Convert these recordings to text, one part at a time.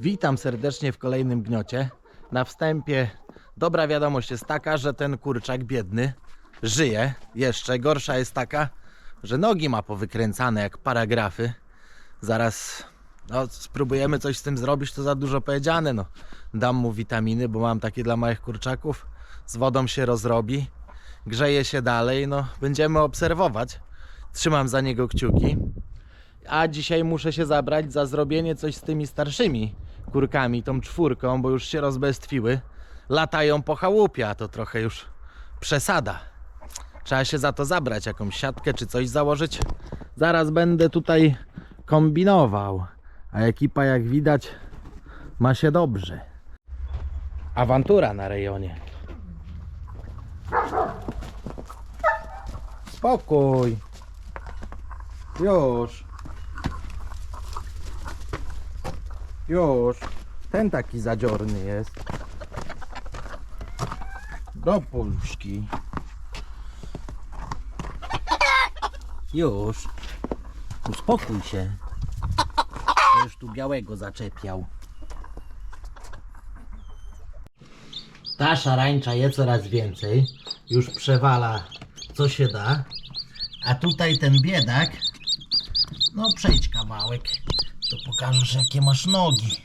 Witam serdecznie w kolejnym gniocie. Na wstępie dobra wiadomość jest taka, że ten kurczak biedny żyje jeszcze. Gorsza jest taka, że nogi ma powykręcane jak paragrafy. Zaraz no, spróbujemy coś z tym zrobić, to za dużo powiedziane. No, dam mu witaminy, bo mam takie dla małych kurczaków. Z wodą się rozrobi, grzeje się dalej. No, będziemy obserwować. Trzymam za niego kciuki. A dzisiaj muszę się zabrać za zrobienie coś z tymi starszymi kurkami, tą czwórką, bo już się rozbestwiły. Latają po chałupie, a to trochę już przesada. Trzeba się za to zabrać, jakąś siatkę czy coś założyć. Zaraz będę tutaj kombinował. A ekipa, jak widać, ma się dobrze. Awantura na rejonie. Spokój. Już. Już. Ten taki zadziorny jest. Do pulszki. Już. Uspokój się. Już tu białego zaczepiał. Ta szarańcza je coraz więcej. Już przewala co się da. A tutaj ten biedak. No przejdź kawałek. Pokażesz jakie masz nogi.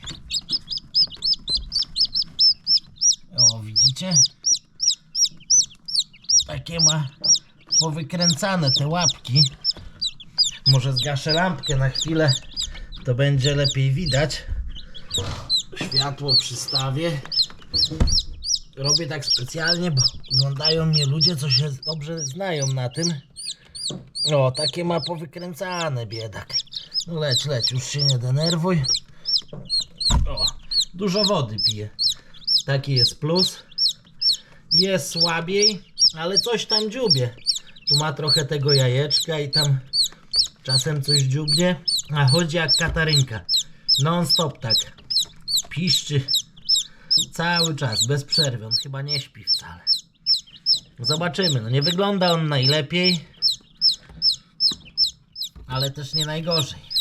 O, widzicie? Takie ma powykręcane te łapki. Może zgaszę lampkę na chwilę, to będzie lepiej widać. Światło przystawię. Robię tak specjalnie, bo oglądają mnie ludzie, co się dobrze znają na tym. O, takie ma powykręcane biedak. No leć, leć, już się nie denerwuj. O, dużo wody pije. Taki jest plus. Jest słabiej, ale coś tam dziubie. Tu ma trochę tego jajeczka i tam czasem coś dziubnie. A chodzi jak katarynka. Non stop tak. Piszczy cały czas, bez przerwy. On chyba nie śpi wcale. Zobaczymy. No nie wygląda on najlepiej, ale też nie najgorzej.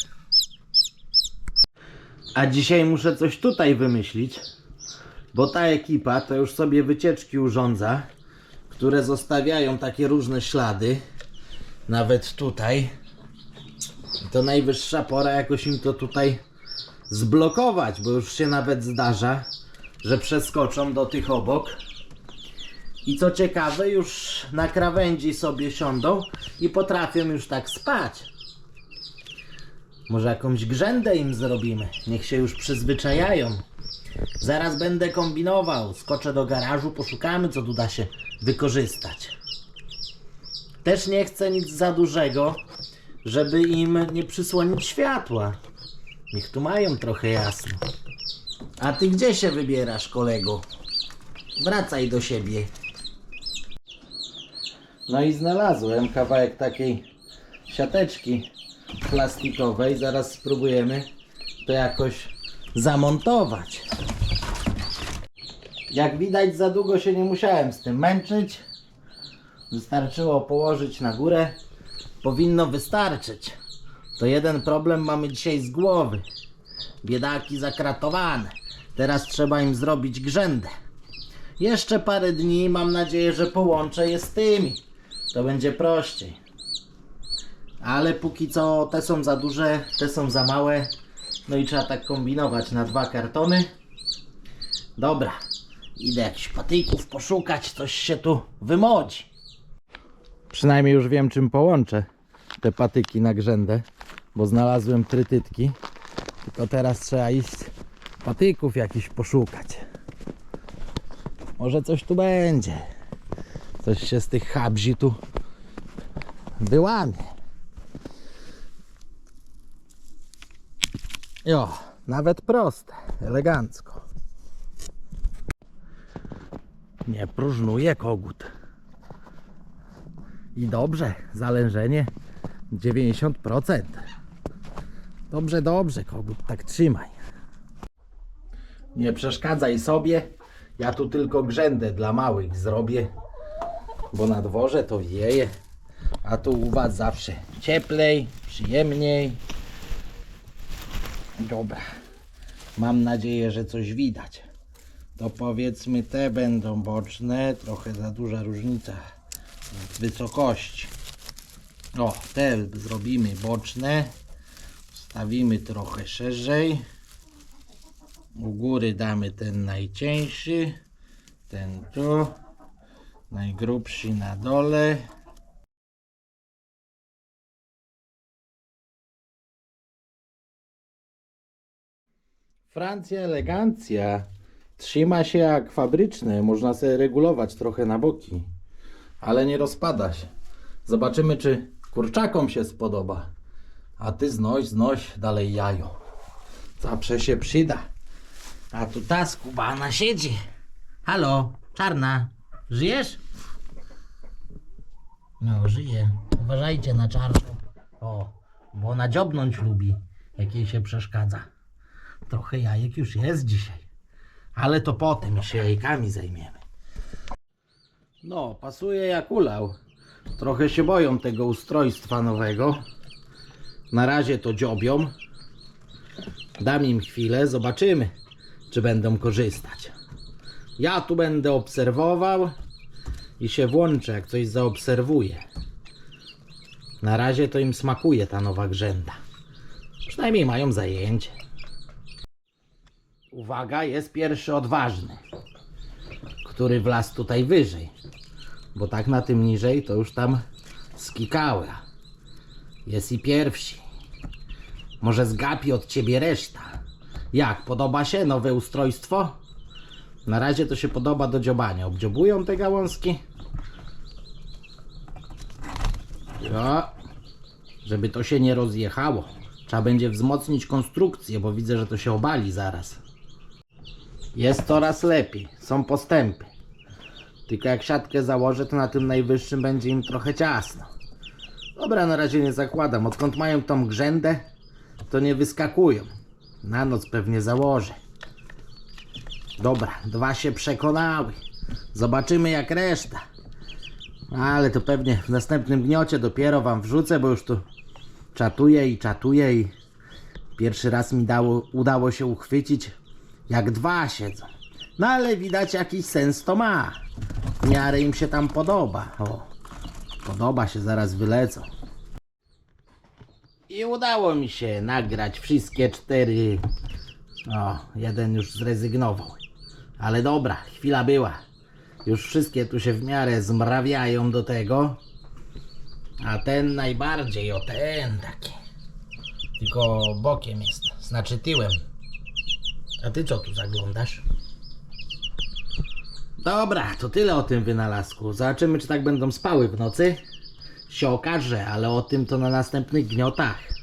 A dzisiaj muszę coś tutaj wymyślić, bo ta ekipa to już sobie wycieczki urządza, które zostawiają takie różne ślady, nawet tutaj. I To najwyższa pora jakoś im to tutaj zblokować, bo już się nawet zdarza, że przeskoczą do tych obok. I co ciekawe, już na krawędzi sobie siądą i potrafią już tak spać. Może jakąś grzędę im zrobimy. Niech się już przyzwyczajają. Zaraz będę kombinował. Skoczę do garażu, poszukamy, co tu da się wykorzystać. Też nie chcę nic za dużego, żeby im nie przysłonić światła. Niech tu mają trochę jasno. A ty gdzie się wybierasz, kolego? Wracaj do siebie. No i znalazłem kawałek takiej siateczki plastikowej. Zaraz spróbujemy to jakoś zamontować. Jak widać, za długo się nie musiałem z tym męczyć. Wystarczyło położyć na górę. Powinno wystarczyć. To jeden problem mamy dzisiaj z głowy. Biedaki zakratowane. Teraz trzeba im zrobić grzędę. Jeszcze parę dni mam nadzieję, że połączę je z tymi. To będzie prościej. Ale póki co te są za duże, te są za małe. No i trzeba tak kombinować na dwa kartony. Dobra, idę jakichś patyków poszukać, coś się tu wymodzi. Przynajmniej już wiem czym połączę te patyki na grzędę, bo znalazłem trytytki. Tylko teraz trzeba iść patyków jakichś poszukać. Może coś tu będzie. Coś się z tych habzi tu wyłamie. Jo, nawet proste, elegancko. Nie próżnuje kogut. I dobrze, zalężenie 90%. Dobrze, dobrze, kogut, tak trzymaj. Nie przeszkadzaj sobie. Ja tu tylko grzędę dla małych zrobię, bo na dworze to wieje, a tu u Was zawsze cieplej, przyjemniej. Dobra. Mam nadzieję, że coś widać. To powiedzmy te będą boczne, trochę za duża różnica w wysokości. O, te zrobimy boczne. Stawimy trochę szerzej. U góry damy ten najcieńszy, ten tu, najgrubszy na dole. Francja elegancja. Trzyma się jak fabryczne, można sobie regulować trochę na boki, ale nie rozpada się. Zobaczymy, czy kurczakom się spodoba. A ty znoś, znoś dalej jajo. Zawsze się przyda. A tu ta skubana siedzi. Halo, czarna, żyjesz? No, żyje. Uważajcie na czarną. O, bo ona dziobnąć lubi, jak jej się przeszkadza. Trochę jajek już jest dzisiaj. Ale to potem się jajkami zajmiemy. No, pasuje jak ulał. Trochę się boją tego ustrojstwa nowego. Na razie to dziobią. Dam im chwilę, zobaczymy, czy będą korzystać. Ja tu będę obserwował i się włączę, jak coś zaobserwuję. Na razie to im smakuje ta nowa grzęda. Przynajmniej mają zajęcie. Uwaga, jest pierwszy odważny, który wlazł tutaj wyżej. Bo tak na tym niżej to już tam skikały. Jest i pierwsi. Może zgapi od ciebie reszta. Jak, podoba się nowe ustrojstwo? Na razie to się podoba do dziobania. Obdziobują te gałązki? Żeby to się nie rozjechało. Trzeba będzie wzmocnić konstrukcję, bo widzę, że to się obali zaraz. Jest coraz lepiej. Są postępy. Tylko jak siatkę założę, to na tym najwyższym będzie im trochę ciasno. Dobra, na razie nie zakładam. Odkąd mają tą grzędę, to nie wyskakują. Na noc pewnie założę. Dobra, dwa się przekonały. Zobaczymy jak reszta. Ale to pewnie w następnym gniocie dopiero wam wrzucę, bo już tu czatuję i czatuję i pierwszy raz mi dało, udało się uchwycić jak dwa siedzą. No ale widać jakiś sens to ma. W miarę im się tam podoba. O, podoba się, zaraz wylecą. I udało mi się nagrać wszystkie cztery. O, jeden już zrezygnował. Ale dobra, chwila była. Już wszystkie tu się w miarę zmrawiają do tego. A ten najbardziej, o ten taki. Tylko bokiem jest, znaczy tyłem. A ty co tu zaglądasz? Dobra, to tyle o tym wynalazku. Zobaczymy, czy tak będą spały w nocy. Się okaże, ale o tym to na następnych gniotach.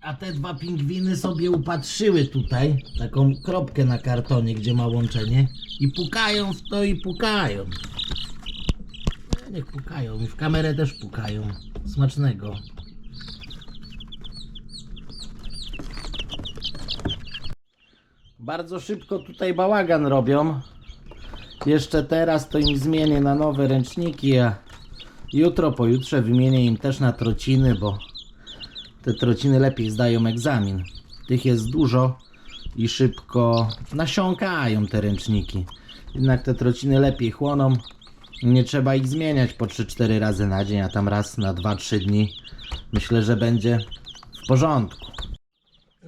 A te dwa pingwiny sobie upatrzyły tutaj taką kropkę na kartonie, gdzie ma łączenie i pukają w to i pukają. No, niech pukają i w kamerę też pukają. Smacznego. Bardzo szybko tutaj bałagan robią. Jeszcze teraz to im zmienię na nowe ręczniki, a jutro, pojutrze wymienię im też na trociny, bo te trociny lepiej zdają egzamin. Tych jest dużo i szybko nasiąkają te ręczniki. Jednak te trociny lepiej chłoną. Nie trzeba ich zmieniać po 3-4 razy na dzień, a tam raz na 2-3 dni. Myślę, że będzie w porządku.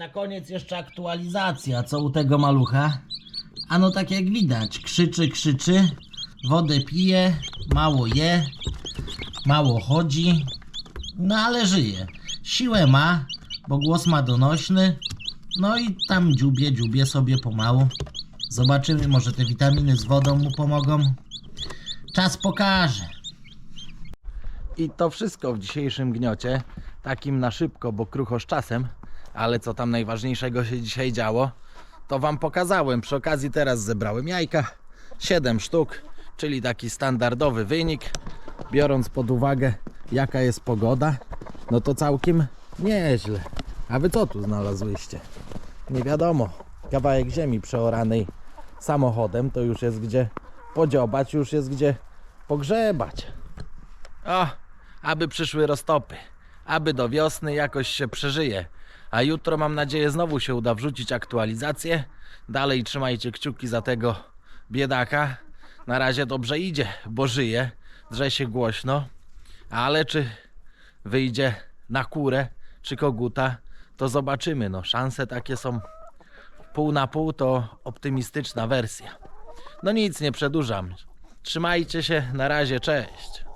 Na koniec jeszcze aktualizacja. Co u tego malucha? Ano tak jak widać, krzyczy, krzyczy, wodę pije, mało je, mało chodzi, no ale żyje. Siłę ma, bo głos ma donośny, no i tam dziubie, dziubie sobie pomału. Zobaczymy, może te witaminy z wodą mu pomogą. Czas pokaże. I to wszystko w dzisiejszym gniocie. Takim na szybko, bo krucho z czasem. Ale co tam najważniejszego się dzisiaj działo, to Wam pokazałem. Przy okazji teraz zebrałem jajka. 7 sztuk, czyli taki standardowy wynik. Biorąc pod uwagę, jaka jest pogoda, no to całkiem nieźle. A Wy co tu znalazłyście? Nie wiadomo. Kawałek ziemi przeoranej samochodem to już jest gdzie podziobać, już jest gdzie pogrzebać. O, aby przyszły roztopy. Aby do wiosny jakoś się przeżyje. A jutro mam nadzieję znowu się uda wrzucić aktualizację. Dalej trzymajcie kciuki za tego biedaka. Na razie dobrze idzie, bo żyje, drze się głośno. Ale czy wyjdzie na kurę czy koguta, to zobaczymy. No, szanse takie są pół na pół, to optymistyczna wersja. No nic, nie przedłużam. Trzymajcie się, na razie, cześć.